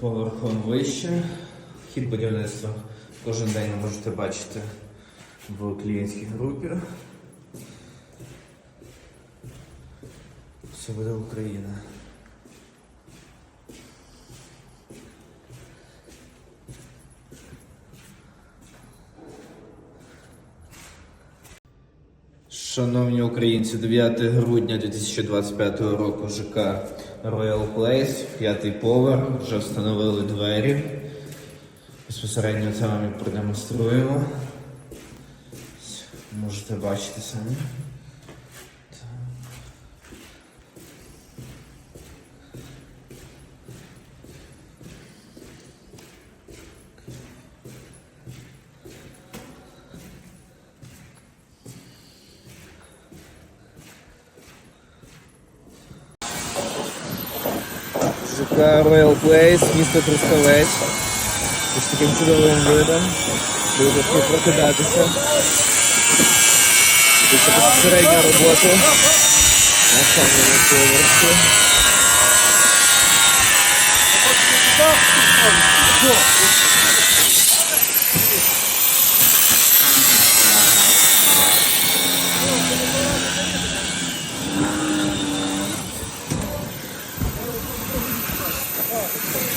поверхом вище. Хід будівництва кожен день ви можете бачити в клієнтській групі. Все буде Україна. Шановні українці, 9 грудня 2025 року ЖК Royal Place, п'ятий поверх, вже встановили двері. Безпосередньо це вам і продемонструємо. Можете бачити самі. ЖК Royal Place, місто Трускавець. Ось таким чудовим видом. Будете тут прокидатися. Це безпосередня робота на самому поверсі. Oh,